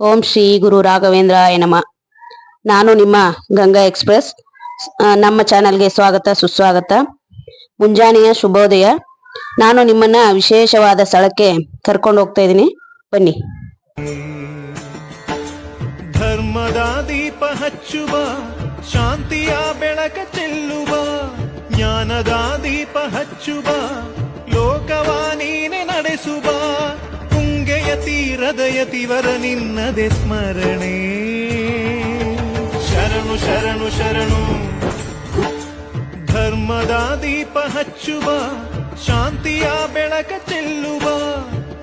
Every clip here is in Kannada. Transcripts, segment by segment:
ಓಂ ಶ್ರೀ ಗುರು ರಾಘವೇಂದ್ರಾಯ ನಮ. ನಾನು ನಿಮ್ಮ ಗಂಗಾ ಎಕ್ಸ್ಪ್ರೆಸ್. ನಮ್ಮ ಚಾನಲ್ಗೆ ಸ್ವಾಗತ, ಸುಸ್ವಾಗತ. ಮುಂಜಾನೆಯ ಶುಭೋದಯ. ನಾನು ನಿಮ್ಮನ್ನ ವಿಶೇಷವಾದ ಸ್ಥಳಕ್ಕೆ ಕರ್ಕೊಂಡು ಹೋಗ್ತಾ ಇದ್ದೀನಿ. ಬನ್ನಿ. ಧರ್ಮದ ದೀಪ ಹಚ್ಚುವ, ಶಾಂತಿಯ ಬೆಳಕ ಚೆಲ್ಲುವ, ಜ್ಞಾನದ ದೀಪ ಹಚ್ಚುವ ಲೋಕವಾನೀನೆ ನಡೆಸುವ. ತುಂಗೆಯ ಹೃದಯತಿ ವರ ನಿನ್ನದೆ ಸ್ಮರಣೆ. ಶರಣು ಶರಣು ಶರಣು. ಧರ್ಮದ ದೀಪ ಹಚ್ಚುವ, ಶಾಂತಿಯ ಬೆಳಕ ಚೆಲ್ಲುವ,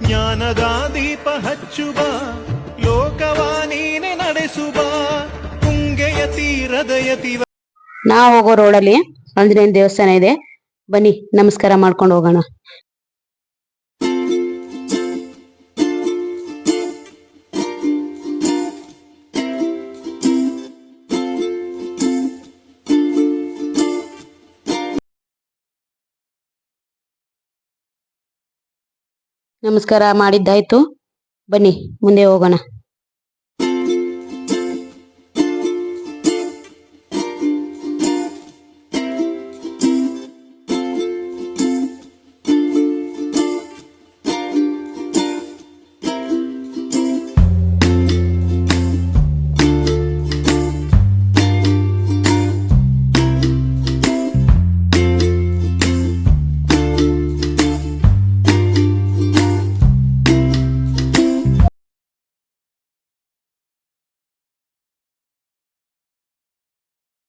ಜ್ಞಾನದ ದೀಪ ಹಚ್ಚುವ, ಲೋಕವ ನೀನೆ ನಡೆಸುವ ತುಂಗೆಯ ತೀರದ ಯತಿವ ನಾ ಹೋಗೋ ರೋಡಲ್ಲಿ ಆಂಜನೇಯನ ದೇವಸ್ಥಾನ ಇದೆ. ಬನ್ನಿ, ನಮಸ್ಕಾರ ಮಾಡ್ಕೊಂಡು ಹೋಗೋಣ. ನಮಸ್ಕಾರ ಮಾಡಿದ್ದಾಯ್ತು. ಬನ್ನಿ ಮುಂದೆ ಹೋಗೋಣ.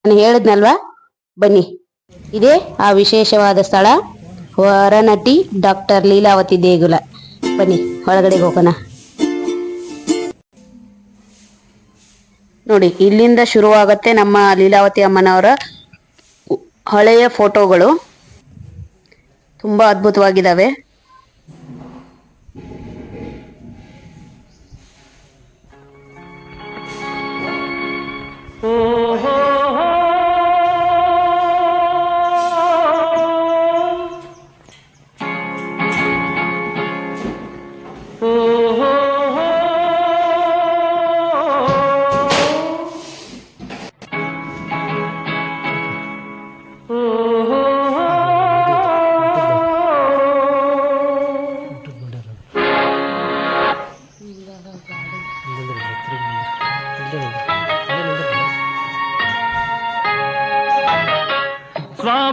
ನಾನು ಹೇಳಿದ್ನಲ್ವಾ? ಬನ್ನಿ. ಇದೇ ಆ ವಿಶೇಷವಾದ ಸ್ಥಳ. ವರನಟಿ ಡಾಕ್ಟರ್ ಲೀಲಾವತಿ ದೇಗುಲ. ಬನ್ನಿ ಒಳಗಡೆ ಹೋಗೋಣ. ನೋಡಿ, ಇಲ್ಲಿಂದ ಶುರುವಾಗತ್ತೆ ನಮ್ಮ ಲೀಲಾವತಿ ಅಮ್ಮನವರ ಹಳೆಯ ಫೋಟೋಗಳು. ತುಂಬಾ ಅದ್ಭುತವಾಗಿದ್ದಾವೆ.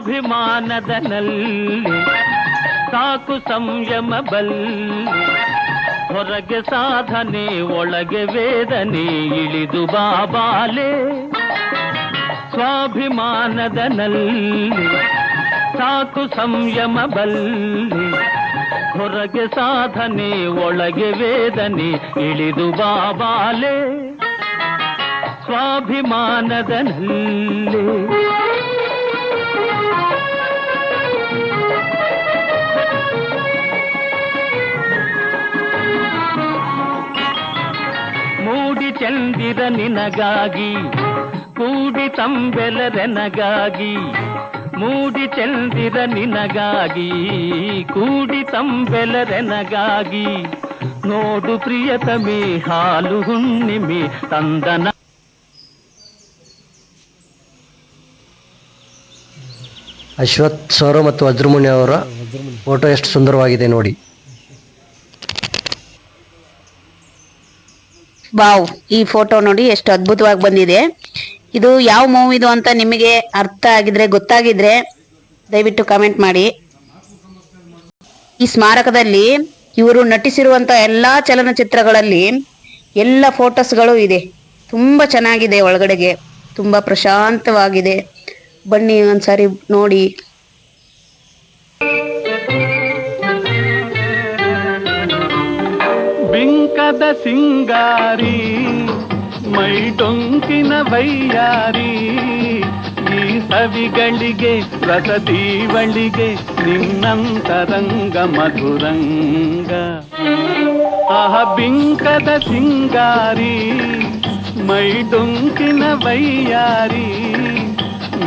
ಸ್ವಾಭಿಮಾನದ ನಲ್ಲಿ ಸಾಕು ಸಂಯಮ ಬಲ್ಲಿ ಹೊರಗೆ ಸಾಧನೆ ಒಳಗೆ ವೇದನೆ ಇಳಿದು ಬಾಬಾಲೆ ಸ್ವಾಭಿಮಾನದ ನಲ್ಲಿ ಸಾಕು ಸಂಯಮ ಬಲ್ಲಿ ಹೊರಗೆ ಸಾಧನೆ ಒಳಗೆ ವೇದನೆ ಇಳಿದು ಬಾಬಾಲೆ ಸ್ವಾಭಿಮಾನದ ನಲ್ಲಿ ಮೂಡಿ ಚಂದಿರ ನಿನಗಾಗಿ, ಕೂಡಿ ತಂಬೆಲರೆನಗಾಗಿ, ಮೂಡಿ ಚಂದಿರ ನಿನಗಾಗಿ, ಕೂಡಿ ತಂಬೆಲರೆನಗಾಗಿ. ನೋಡು ಪ್ರಿಯತಮಿ, ಹಾಲು ಹುಣ್ಣಿಮೆ, ತಂದನ ಅಶ್ವಥ್ ಸೌರ ಮತ್ತು ವಜ್ರಮುನಿ ಅವರ ಫೋಟೋ ಎಷ್ಟು ಸುಂದರವಾಗಿದೆ ನೋಡಿ. ಬಾವ್ ಈ ಫೋಟೋ ನೋಡಿ ಎಷ್ಟು ಅದ್ಭುತವಾಗಿ ಬಂದಿದೆ. ಇದು ಯಾವ ಮೂವಿದು ಅಂತ ನಿಮಗೆ ಅರ್ಥ ಆಗಿದ್ರೆ, ಗೊತ್ತಾಗಿದ್ರೆ ದಯವಿಟ್ಟು ಕಮೆಂಟ್ ಮಾಡಿ. ಈ ಸ್ಮಾರಕದಲ್ಲಿ ಇವರು ನಟಿಸಿರುವಂತ ಎಲ್ಲಾ ಚಲನಚಿತ್ರಗಳಲ್ಲಿ ಎಲ್ಲ ಫೋಟೋಸ್ಗಳು ಇದೆ. ತುಂಬಾ ಚೆನ್ನಾಗಿದೆ ಒಳಗಡೆಗೆ. ತುಂಬಾ ಪ್ರಶಾಂತವಾಗಿದೆ. ಬನ್ನಿ ಒಂದ್ಸಾರಿ ನೋಡಿ ಬಿಂಕದ ಸಿಂಗಾರಿ ಮೈ ಡೊಂಕಿನ ವೈಯಾರಿ ಈ ಸವಿಗಳಿಗೆ ರಸದೀವಳಿಗೆ ನಿನ್ನಂತರಂಗ ಮಧುರಂಗ ಆಹ ಬಿಂಕದ ಸಿಂಗಾರಿ ಮೈ ಡೊಂಕಿನ ವೈಯಾರಿ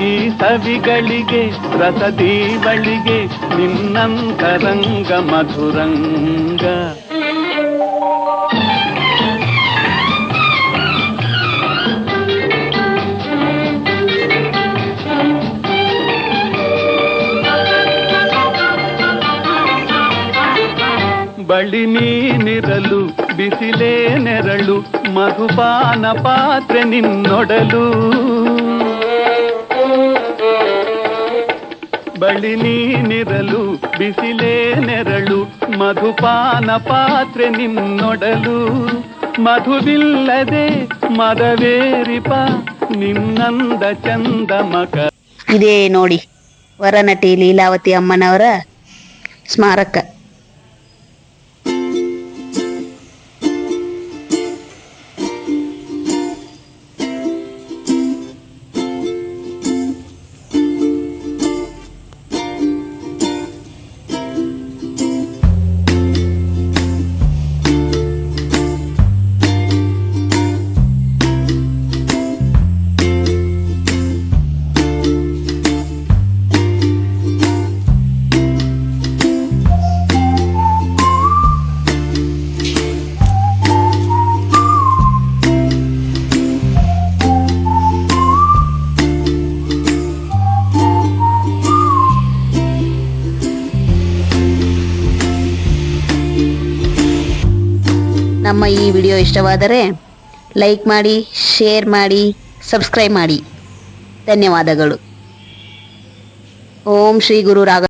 ಈ ಸವಿಗಳಿಗೆ ರಸದೀವಳಿಗೆ ನಿನ್ನಂತರಂಗ ಮಧುರಂಗ. ಬಳಿ ನೀನಿರಲು ಬಿಸಿಲೇ ನೆರಳು ಮಧುಪಾನ ಪಾತ್ರೆ ನಿನ್ನೊಡಲು. ಬಳಿ ನೀನಿರಲು ಬಿಸಿಲೇ ನೆರಳು, ಮಧುಪಾನ ಪಾತ್ರೆ ನಿನ್ನೊಡಲು. ಮಧುವಿಲ್ಲದೆ ಮದವೇರಿಪ ನಿನ್ನಂದ ಚಂದ ಮಗ. ಇದೇ ನೋಡಿ ವರನಟಿ ಲೀಲಾವತಿ ಅಮ್ಮನವರ ಸ್ಮಾರಕ. ನಮ್ಮ ಈ ವಿಡಿಯೋ ಇಷ್ಟವಾದರೆ ಲೈಕ್ ಮಾಡಿ, ಶೇರ್ ಮಾಡಿ, ಸಬ್ಸ್ಕ್ರೈಬ್ ಮಾಡಿ. ಧನ್ಯವಾದಗಳು. ಓಂ ಶ್ರೀ ಗುರು ರಾಘ